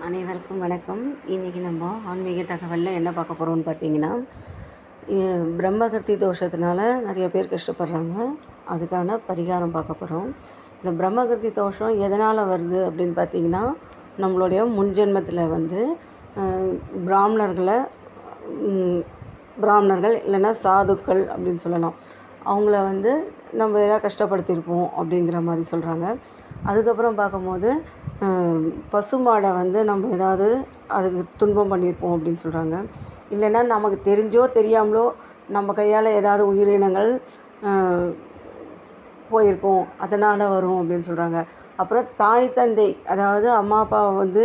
அனைவருக்கும் வணக்கம். இன்றைக்கி நம்ம ஆன்மீக தகவலில் என்ன பார்க்க போகிறோம்னு பார்த்தீங்கன்னா பிரம்மகர்த்தி தோஷத்தினால நிறைய பேர் கஷ்டப்படுறாங்க. அதுக்கான பரிகாரம் பார்க்க போகிறோம் இந்த பிரம்மகர்த்தி தோஷம் எதனால் வருது அப்படின்னு பார்த்தீங்கன்னா நம்மளுடைய முன்ஜென்மத்தில் வந்து பிராமணர்களை பிராமணர்கள் இல்லைன்னா சாதுக்கள் அப்படின்னு சொல்லலாம். அவங்கள வந்து நம்ம எதாவது கஷ்டப்படுத்தியிருப்போம் அப்படிங்கிற மாதிரி சொல்கிறாங்க அதுக்கப்புறம் பார்க்கும்போது பசுமாடை வந்து நம்ம ஏதாவது அதுக்கு துன்பம் பண்ணியிருப்போம் அப்படின்னு சொல்கிறாங்க. இல்லைன்னா நமக்கு தெரிஞ்சோ தெரியாமலோ நம்ம கையால் ஏதாவது உயிரினங்கள் போயிருக்கோம் அதனால் வரும் அப்படின்னு சொல்கிறாங்க. அப்புறம் தாய் தந்தை அதாவது அம்மா அப்பாவை வந்து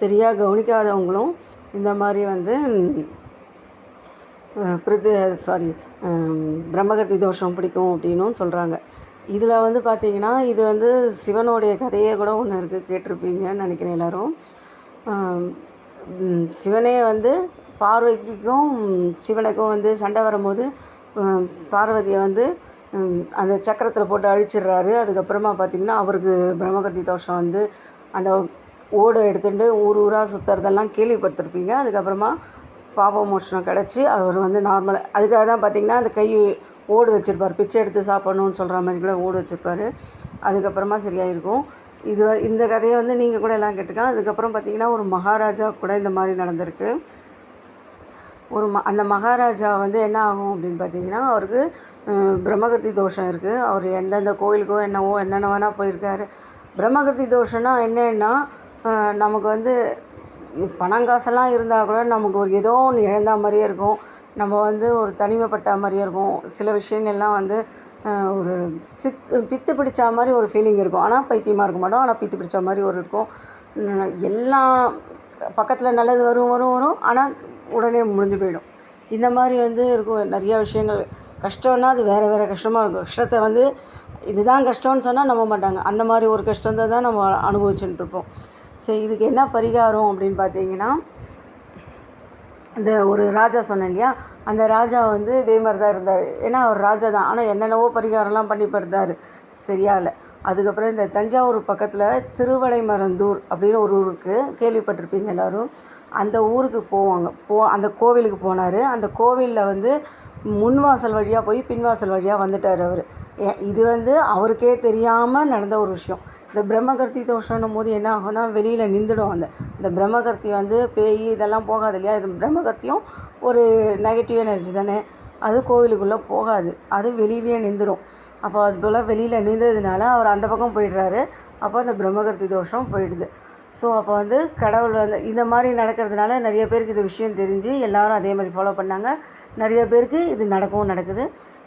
சரியாக கவனிக்காதவங்களும் இந்த மாதிரி வந்து பிரித்து சாரி பிரம்மகத்தி தோஷம் பிடிக்கும் அப்படின்னும் சொல்கிறாங்க. இதில் வந்து பார்த்தீங்கன்னா இது வந்து சிவனுடைய கதையே கூட ஒன்று இருக்குது கேட்டிருப்பீங்கன்னு நினைக்கிறேன் எல்லாரும். சிவனே வந்து பார்வதிக்கும் சிவனுக்கும் வந்து சண்டை வரும்போது பார்வதியை வந்து அந்த சக்கரத்தில் போட்டு அழிச்சிடுறாரு. அதுக்கப்புறமா பார்த்திங்கன்னா அவருக்கு பிரம்மகர்த்தி தோஷம் வந்து அந்த ஓடை எடுத்துட்டு ஊர் ஊராக சுற்றுறதெல்லாம் கேள்விப்பட்டிருப்பீங்க. அதுக்கப்புறமா பாப மோஷனம் கிடச்சி அவர் வந்து நார்மலாக அதுக்காக தான் பார்த்திங்கன்னா அந்த கை ஓடு வச்சுருப்பார். பிச்சை எடுத்து சாப்பிட்ணுன்னு சொல்கிற மாதிரி கூட ஓடு வச்சுருப்பாரு. அதுக்கப்புறமா சரியாக இருக்கும் இது இந்த கதையை வந்து நீங்கள் கூட எல்லாம் கேட்டுக்கலாம். அதுக்கப்புறம் பார்த்தீங்கன்னா ஒரு மகாராஜா கூட இந்த மாதிரி நடந்திருக்கு. ஒரு ம அந்த மகாராஜா வந்து என்ன ஆகும் அப்படின்னு பார்த்தீங்கன்னா அவருக்கு பிரம்மகர்த்தி தோஷம் இருக்குது அவர் எந்தெந்த கோயிலுக்கோ என்னவோ என்னென்ன வேணால் போயிருக்காரு. பிரம்மகர்த்தி தோஷம்னா என்னன்னா நமக்கு வந்து பணம் காசெல்லாம் இருந்தால் கூட நமக்கு ஒரு ஏதோ ஒன்று இழந்த மாதிரியே இருக்கும். நம்ம வந்து ஒரு தனிமைப்பட்ட மாதிரியே இருக்கும். சில விஷயங்கள்லாம் வந்து ஒரு சித் பித்து பிடிச்ச மாதிரி ஒரு ஃபீலிங் இருக்கும். ஆனால் பைத்தியமாக இருக்க மாட்டோம். ஆனால் பித்து பிடிச்ச மாதிரி ஒரு இருக்கும். எல்லாம் பக்கத்தில் நல்லது வரும் வரும் வரும். ஆனால் உடனே முடிஞ்சு போயிடும். இந்த மாதிரி வந்து இருக்கும் நிறைய விஷயங்கள். கஷ்டம்னா அது வேறு வேறு கஷ்டமாக இருக்கும். கஷ்டத்தை வந்து இதுதான் கஷ்டம்னு சொன்னால் நம்ப மாட்டாங்க. அந்த மாதிரி ஒரு கஷ்டத்தை தான் நம்ம அனுபவிச்சுட்டு இருப்போம். சரி இதுக்கு என்ன பரிகாரம் அப்படின்னு பார்த்தீங்கன்னா இந்த ஒரு ராஜா சொன்னேன் இல்லையா? அந்த ராஜா வந்து இதே மாதிரி தான் இருந்தார். ஏன்னா அவர் ராஜா தான் ஆனால் என்னென்னவோ பரிகாரம்லாம் பண்ணி படுத்தார் சரியா இல்லை அதுக்கப்புறம் இந்த தஞ்சாவூர் பக்கத்தில் திருவடைமருந்தூர் அப்படின்னு ஒரு ஊருக்கு கேள்விப்பட்டிருப்பீங்க எல்லாரும். அந்த ஊருக்கு போவாங்க. போ அந்த கோவிலுக்கு போனார். அந்த கோவிலில் வந்து முன்வாசல் வழியாக போய் பின்வாசல் வழியாக வந்துட்டார் அவர். இது வந்து அவருக்கே தெரியாமல் நடந்த ஒரு விஷயம். இந்த பிரம்மகர்த்தி தோஷம்னும் போது என்ன ஆகும்னா வெளியில் நின்றுடும் அந்த இந்த பிரம்மகர்த்தி வந்து பேய் இதெல்லாம் போகாது இல்லையா? இது பிரம்மகர்த்தியும் ஒரு நெகட்டிவ் எனர்ஜி தானே? அது கோவிலுக்குள்ளே போகாது. அது வெளியிலேயே நின்றுடும் அப்போ அது போல் வெளியில் நின்றதுனால அவர் அந்த பக்கம் போயிடுறாரு. அப்போ அந்த பிரம்மகர்த்தி தோஷம் போயிடுது. ஸோ அப்போ வந்து கடவுள் வந்து இந்த மாதிரி நடக்கிறதுனால நிறைய பேருக்கு இது விஷயம் தெரிஞ்சு எல்லாரும் அதே மாதிரி ஃபாலோ பண்ணாங்க. நிறைய பேருக்கு இது நடக்கவும் நடக்குது.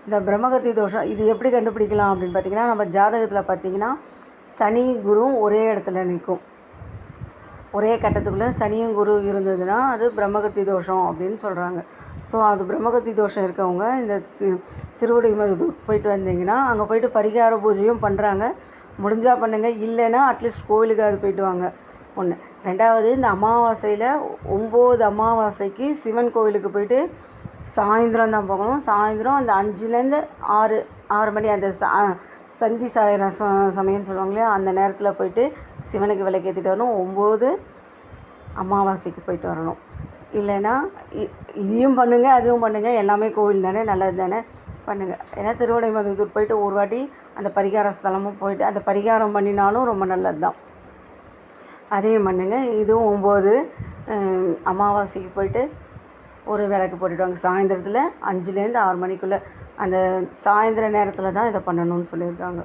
இந்த பிரம்மகர்த்தி தோஷம் இது எப்படி கண்டுபிடிக்கலாம் அப்படின்னு பார்த்தீங்கன்னா நம்ம ஜாதகத்தில் பார்த்திங்கன்னா சனி குருவும் ஒரே இடத்துல நிற்கும். ஒரே கட்டத்துக்குள்ளே சனியும் குரு இருந்ததுன்னா அது பிரம்மகத்தி தோஷம் அப்படின்னு சொல்கிறாங்க ஸோ அது பிரம்மகத்தி தோஷம் இருக்கவங்க இந்த தி- திருவடிமருதூர் போயிட்டு வந்தீங்கன்னா அங்கே போயிட்டு பரிகார பூஜையும் பண்ணுறாங்க முடிஞ்சால் பண்ணுங்கள் இல்லைன்னா அட்லீஸ்ட் கோவிலுக்காவது போயிட்டு வாங்க. ஒன்று ரெண்டாவது இந்த அமாவாசையில் ஒம்பது அமாவாசைக்கு சிவன் கோவிலுக்கு போயிட்டு சாயந்தரம் தான் போகணும். சாயந்தரம் அந்த அஞ்சுலேருந்து ஆறு ஆறு மணி அந்த சா சந்தி சாயிர ச சமயம்னு சொல்லுவாங்க இல்லையா? அந்த நேரத்தில் போயிட்டு சிவனுக்கு விளக்கேற்றிட்டு வரணும். ஒம்பது அமாவாசைக்கு போயிட்டு வரணும். இல்லைன்னா இ- இதையும் பண்ணுங்கள் அதுவும் பண்ணுங்கள் எல்லாமே கோவில் தானே நல்லது தானே? பண்ணுங்கள் ஏன்னா திருவடைமருதூர் போயிட்டு ஒரு வாட்டி அந்த பரிகார ஸ்தலமும் போயிட்டு அந்த பரிகாரம் பண்ணினாலும் ரொம்ப நல்லது தான் அதையும் பண்ணுங்க. இதுவும் ஒம்பது அமாவாசைக்கு போயிட்டு ஒரு விளக்கு போட்டுவிடுவாங்க சாயந்தரத்தில் அஞ்சுலேருந்து ஆறு மணிக்குள்ளே அந்த சாயந்தர நேரத்தில் தான் இதை பண்ணணும்னு சொல்லியிருக்காங்க.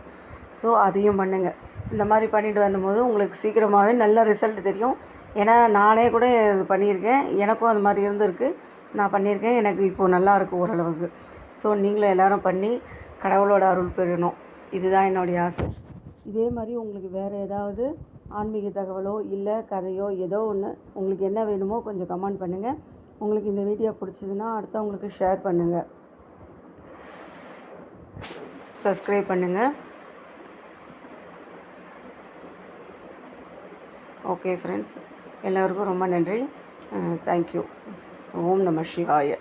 ஸோ அதையும் பண்ணுங்கள் இந்த மாதிரி பண்ணிட்டு வரும்போது உங்களுக்கு சீக்கிரமாகவே நல்ல ரிசல்ட் தெரியும். ஏன்னா நானே கூட இது பண்ணியிருக்கேன். எனக்கும் அது மாதிரி இருந்திருக்கு. நான் பண்ணியிருக்கேன். எனக்கு இப்போது நல்லாயிருக்கு ஓரளவுக்கு. ஸோ நீங்களும் எல்லோரும் பண்ணி கடவுளோட அருள் பெறணும். இதுதான் என்னுடைய ஆசை. இதே மாதிரி உங்களுக்கு வேறு ஏதாவது ஆன்மீக தகவலோ இல்லை கதையோ ஏதோ ஒன்று உங்களுக்கு என்ன வேணுமோ கொஞ்சம் கமெண்ட் பண்ணுங்கள் உங்களுக்கு இந்த வீடியோ பிடிச்சதுன்னா அடுத்தவங்களுக்கு ஷேர் பண்ணுங்கள் சப்ஸ்கிரைப் பண்ணுங்கள் ஓகே ஃப்ரெண்ட்ஸ் எல்லோருக்கும் ரொம்ப நன்றி. தேங்க்யூ ஓம் நம சிவாய.